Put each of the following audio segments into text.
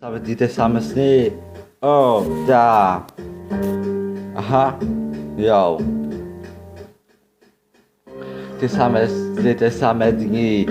Nawet i te same sny. O, da. Aha. Yo. Te same sny, te same dni.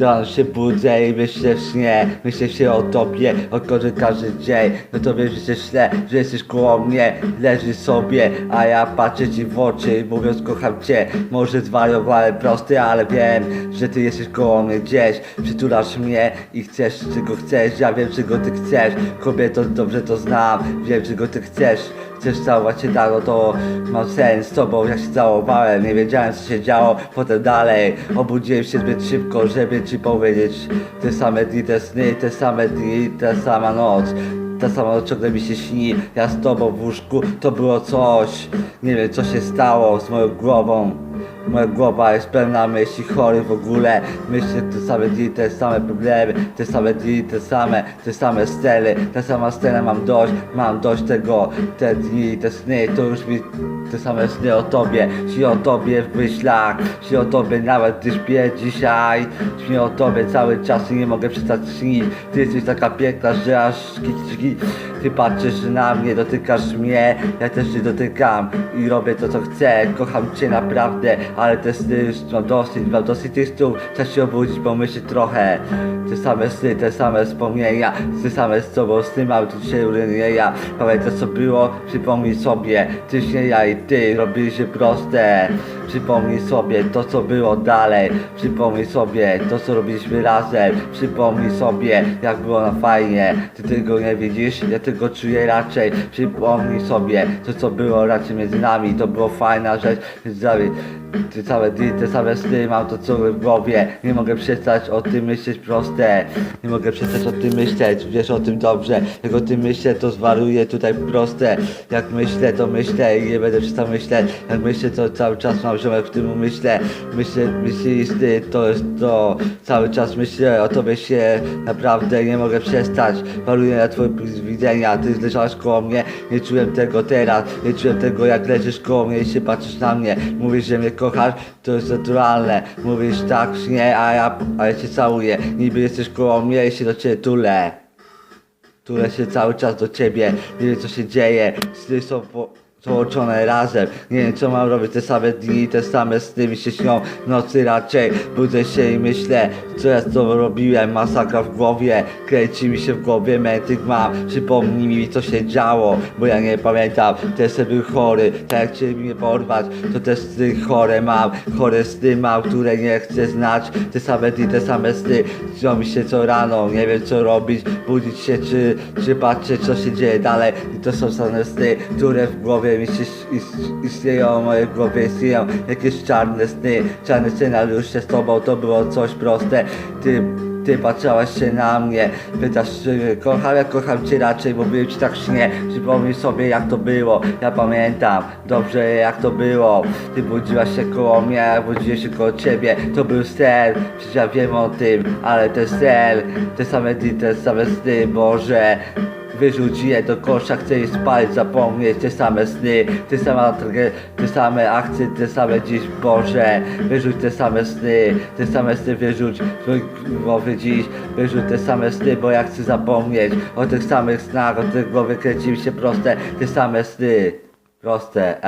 Rano się budzę i myślę w śnie, myślę się o tobie, o korze każdy dzień. No to wiesz, że źle, że jesteś koło mnie, leżysz sobie, a ja patrzę ci w oczy i mówiąc kocham cię. Może zwariowałem prosty, ale wiem, że ty jesteś koło mnie gdzieś. Przytulasz mnie i chcesz, czego chcesz, ja wiem, czego ty chcesz. Kobieto, dobrze to znam, wiem, czego ty chcesz. Chcesz całować się no to mam sens z tobą, jak się całowałem, nie wiedziałem co się działo, potem dalej obudziłem się zbyt szybko, żeby ci powiedzieć te same dni, te sny, te same dni, ta sama noc. Ta sama noc ciągle mi się śni, ja z tobą w łóżku, to było coś, nie wiem co się stało z moją głową. Moja głowa jest pełna myśli chory w ogóle. Myślę te same dni, te same problemy Te same dni, te same, te same sceny Ta sama scena mam dość, mam dość tego. Te dni, te sny, to już mi te same sny o tobie. Śnię o tobie w myślach Śnię o tobie nawet gdy śpię dzisiaj. Śnię o tobie cały czas i nie mogę przestać śnić. Ty jesteś taka piękna, że aż szki, Ty patrzysz na mnie, dotykasz mnie. Ja też cię dotykam i robię to co chcę. Kocham cię naprawdę, ale te sny już mam dosyć Mam dosyć tych snów, czas się obudzić, pomyśleć trochę. Te same sny, te same wspomnienia. Te same z tobą sny mam tu dzisiaj urynienia Pamiętaj co było, przypomnij sobie. Ty się ja i ty robiliśmy proste. Przypomnij sobie to co było dalej. Przypomnij sobie to co robiliśmy razem. Przypomnij sobie jak było na fajnie. Ty tego nie widzisz, ja tego czuję raczej. Przypomnij sobie to co było raczej między nami. To było fajna rzecz. Między nami te całe dni, te same sny mam to ciągle w głowie. Nie mogę przestać o tym myśleć proste. Nie mogę przestać o tym myśleć, wiesz o tym dobrze. Jak o tym myślę to zwariuję tutaj proste. Jak myślę to myślę i nie będę przestał myśleć. Jak myślę to cały czas mam ziomek w tym umyśle. Myślę, myśli sny to jest to. Cały czas myślę o tobie się naprawdę nie mogę przestać. Waruję na twoje widzenia, ty leżałaś koło mnie. Nie czułem tego teraz, nie czułem tego jak leżysz koło mnie i się patrzysz na mnie. Mówisz, że mnie kochasz, to jest naturalne. Mówisz tak, nie, a ja, a ja cię całuję. Niby jesteś koło mnie i się do ciebie tulę. Tulę się cały czas do ciebie. Nie wiem co się dzieje. Sny są po połączone razem. Nie wiem co mam robić, te same dni, te same sny mi się śnią. Nocy raczej Budzę się i myślę, co ja z robiłem. Masakra w głowie, kręci mi się w głowie Mętyk mam, przypomnij mi co się działo Bo ja nie pamiętam, też był chory Tak jak chcieli mnie porwać, to też sny chore mam. Chore sny mam, które nie chcę znać. Te same dni, te same sny. Śnią mi się co rano, nie wiem co robić. Budzić się czy, czy patrzeć co się dzieje dalej. I to są same sny, które w głowie is- istnieją w mojej głowie istnieją jakieś czarne sny Czarny scenariusz z tobą to było coś proste. Ty ty patrzałaś się na mnie, pytasz czy kocham, ja kocham cię raczej, bo byłem ci tak śnie Przypomnij sobie jak to było, ja pamiętam dobrze jak to było. Ty budziłaś się koło mnie, ja budziłem się koło ciebie. To był sen, przecież ja wiem o tym, ale ten sen Te same dni, te same sny, Boże Wyrzuć je do kosza, chcę je spalić, zapomnieć te same sny, te same, te same akcje, te same dziś Boże. Wyrzuć te same sny, te same sny wyrzuć głowy dziś. Wyrzuć te same sny, bo ja chcę zapomnieć o tych samych snach, o tych głowy kręci mi się proste, te same sny. Proste,